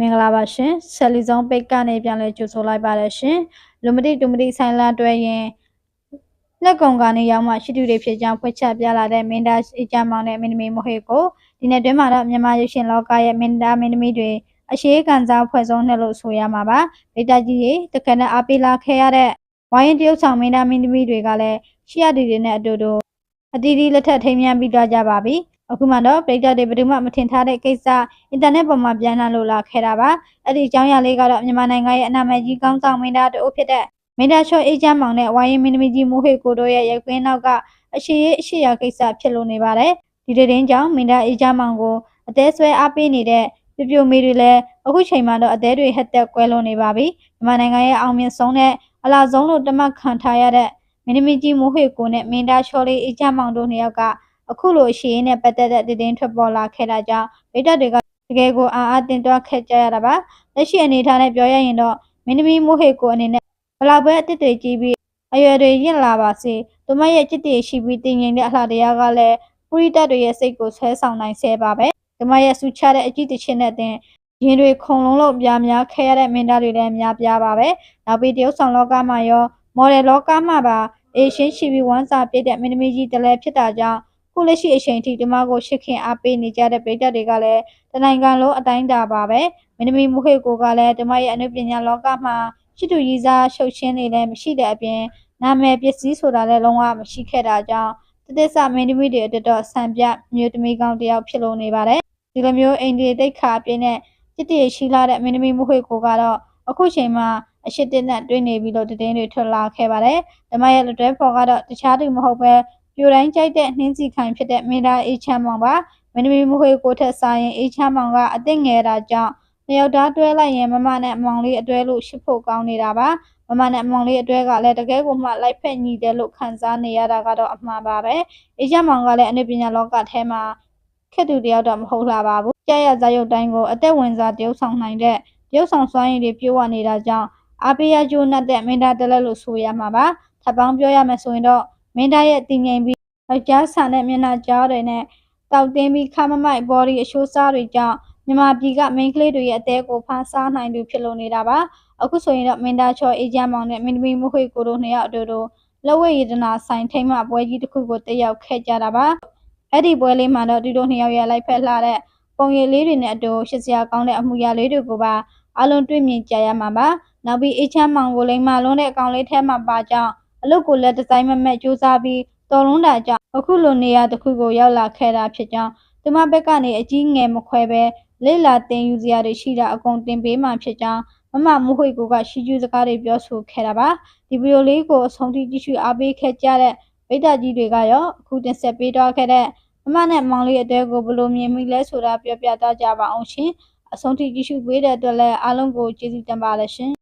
မင်္ဂလာပါရှင်ဆယ်လီဆုံးပိတ်ကနေပြန်လဲကြိုဆိုလိုက်ပါတယ်ရှင်လူမတိတူမတိဆိုင်လာတွဲရင်လက်ကုံကနေရောက်မှရှိတူတွေဖြစ်ကြောင်းဖွင့်ချပြလာတဲ့မင်းသားအကြမောင်နဲ့မင်းသမီးမဟေကိုဒီနေ့တွင်မှာတော့မြန်မာရုပ်ရှင်လောကရဲ့မင်းသားမင်းသမီးတွေအရှိကန်စားဖွဲ့ဆုံးနှစ်လို့ဆိုရမှာပါဗိတကြီးရေတကယ်နဲ့အားပေးလာခဲ့ရတဲ့ဝိုင်းရင်တရုတ်ဆောင်မင်းသားမင်းသမီးတွေကလည်းရှိရတီတွေနဲ့အတူတူအတီးတီးလက်ထက်ထိမ်းမြန်းပြီးသွားကြပါပြီ အခုမှတော့ပရိသတ်တွေဘယ်သူမှမထင်ထားတဲ့ကိစ္စအင်တာနက်ပေါ်မှာပြန်လှန်လို့လာခဲ့တာပါအဲ့ဒီအကြောင်းအရာလေးကတော့မြန်မာနိုင်ငံရဲ့အနာမည်ကြီးကောင်းဆောင်မင်းသားတို့ဖြစ်တဲ့မင်းသားချောအေးချမ်းမောင်နဲ့ဝိုင်းရင်မင်းသမီးကြီးမိုးဟေကိုတို့ရဲ့ရုပ်ကွင်းနောက်ကအရှိရေးအရှိရာကိစ္စဖြစ်လို့နေပါတယ်ဒီတဲ့တင်းကြောင့်မင်းသားအေးချမ်းမောင်ကိုအသေးဆွဲအားပေးနေတဲ့ပြပြမေတွေလည်းအခုချိန်မှာတော့အသေးတွေဟက်တက်ကွဲလွန်နေပါပြီမြန်မာနိုင်ငံရဲ့အောင်မြင်ဆုံးတဲ့အလားဆုံးလို့တမတ်ခံထားရတဲ့မင်းသမီးကြီးမိုးဟေကိုနဲ့မင်းသားချောလေးအေးချမ်းမောင်တို့နှစ်ယောက်က အခုလိုအရှိရင်နဲ့ပတ်သက်တဲ့တည်င်းထွက်ပေါ်လာခဲ့တာကြောင့်ဗိဒ္ဓတွေကတကယ်ကိုအာအာတင်တွားခဲ့ကြရတာပါလက်ရှိအနေထားနဲ့ပြောရရင်တော့မင်းသမီးမိုးဟေကိုအနေနဲ့ဘလောက်ပဲအစ်စ်တွေကြီးပြီးအရွယ်တွေရင့်လာပါစေသူမရဲ့จิตတည်ရှိပြီးတင်ငင်တဲ့အလှတရားကလည်းပရိသတ်တွေရဲ့စိတ်ကိုဆွဲဆောင်နိုင်ဆဲပါပဲသူမရဲ့ဆူချတဲ့အကြည့်တချင်းနဲ့တင်ရင်တွေခုံလုံးလို့ပြားများခဲရတဲ့မင်းသားတွေလည်းများပြားပါပဲနောက်ပြီးတရုတ်ဆောင်လောကမှာရောမော်ဒယ်လောကမှာပါအေရှင်းရှိပြီးဝမ်းစာပြည့်တဲ့မင်းသမီးကြီးတလဲဖြစ်တာကြောင့် ခုလက်ရှိအချိန်ထိဒီမကိုရှစ်ခင်အားပေးနေကြတဲ့ပြည်သက်တွေကလည်းတနိုင်ငံလုံးအတိုင်းတာပါပဲမင်းသမီးမူခေကိုကလည်းဒီမရဲ့အနုပညာလောကမှာရှိသူရည်စားရှုပ်ရှင်းနေလည်းမရှိတဲ့အပြင်နာမည်ပစ္စည်းဆိုတာလည်းလုံးဝမရှိခဲ့တာကြောင့်တသစ္စာမင်းသမီးတွေအတွက်တော့ဆံပြမျိုးသမီးကောင်းတယောက်ဖြစ်လို့နေပါတယ်ဒီလိုမျိုးအိန္ဒိယတိတ်ခါပြင်းတဲ့จิตတည်ရှိလာတဲ့မင်းသမီးမူခေကိုကတော့အခုချိန်မှာအရှိတင်နဲ့တွေ့နေပြီလို့တည်င်းတွေထွက်လာခဲ့ပါတယ်။ဓမ္မရဲ့လက်တွဲဖော်ကတော့တခြားသူမဟုတ်ပဲ ပြိုတိုင်းကြိုက်တဲ့နှင်းစီခိုင်ဖြစ်တဲ့မင်းသားအေးချမ်းမောင်ပါမင်းသမီးမွေကိုထက်စားရင်အေးချမ်းမောင်ကအသင့်ငယ်တာကြောင့်တယောက်သားတွဲလိုက်ရင်မမနဲ့အမောင်လေးအတွဲလို့ရှိဖို့ကောင်းနေတာပါမမနဲ့အမောင်လေးအတွဲကလည်းတကယ်ကိုမှလိုက်ဖက်ညီတယ်လို့ခံစားနေရတာကတော့အမှားပါပဲအေးချမ်းမောင်ကလည်းအနုပညာလောကထဲမှာခက်သူတယောက်တော့မဟုတ်လာပါဘူးကြရဇာယုတ်တိုင်းကိုအသက်ဝင်စားတရုပ်ဆောင်နိုင်တဲ့တရုပ်ဆောင်စွမ်းရည်တွေပြည့်ဝနေတာကြောင့်အပိယကျိုးနဲ့တဲ့မင်းသားတလက်လို့ဆိုရမှာပါထပ်ပေါင်းပြောရမယ်ဆိုရင်တော့ မင်းသားရဲ့တည်ငြိမ်ပြီးယောက်ျားဆန်တဲ့မျက်နှာကြားတွေနဲ့တောက်တင်းပြီးခမမိုက်ဘော်ဒီအရှိုးစားတွေကြောင့်မြန်မာပြည်ကမိန်းကလေးတွေရဲ့အသေးကိုဖန်ဆားနိုင်သူဖြစ်လို့နေတာပါအခုဆိုရင်တော့မင်းသားချောအေဂျင့်မောင်နဲ့မင်းသမီးမခွေကိုတို့နှစ်ယောက်အတူတူလက်ဝဲရတနာဆိုင်ထိမ့်မှပွဲကြီးတစ်ခုကိုတက်ရောက်ခဲ့ကြတာပါအဲ့ဒီပွဲလေးမှာတော့ဒီတို့နှစ်ယောက်ရဲ့လိုက်ဖက်လာတဲ့ပုံရိပ်လေးတွေနဲ့အတူရှစ်စရာကောင်းတဲ့အမှုရာလေးတွေကိုပါအလုံးတွေ့မြင်ကြရမှာပါနောက်ပြီးအေချမ်းမောင်ကိုလိမ္မာလုံးတဲ့အကောင်လေးထဲမှာပါကြောင်း အလုပ်ကိုလည်းဒီဇိုင်းမမက်စူးစမ်းပြီးတော်လုံးတာကြောင့်အခုလိုနေရာတစ်ခုကိုရောက်လာခဲ့တာဖြစ်ကြောင်းသူမဘက်ကနေအကြီးငယ်မခွဲပဲလိလာတင်ယူစရာတွေရှိတာအကုန်တင်ပေးမှဖြစ်ကြောင်းမမမွှေကိုကရှိကျူးစကားတွေပြောဆိုခဲ့တာပါဒီဗီဒီယိုလေးကိုအဆုံးထိကြည့်ရှုအားပေးခဲ့ကြတဲ့ဗိဒ္ဓကြီးတွေကရောအခုတင်ဆက်ပေးတော့ခဲ့တဲ့မမနဲ့မောင်လေးအတဲကိုဘလို့မြင်မိလဲဆိုတာပြောပြတတ်ကြပါအောင်ရှင်အဆုံးထိကြည့်ရှုပေးတဲ့အတွက်လည်းအားလုံးကိုကျေးဇူးတင်ပါတယ်ရှင်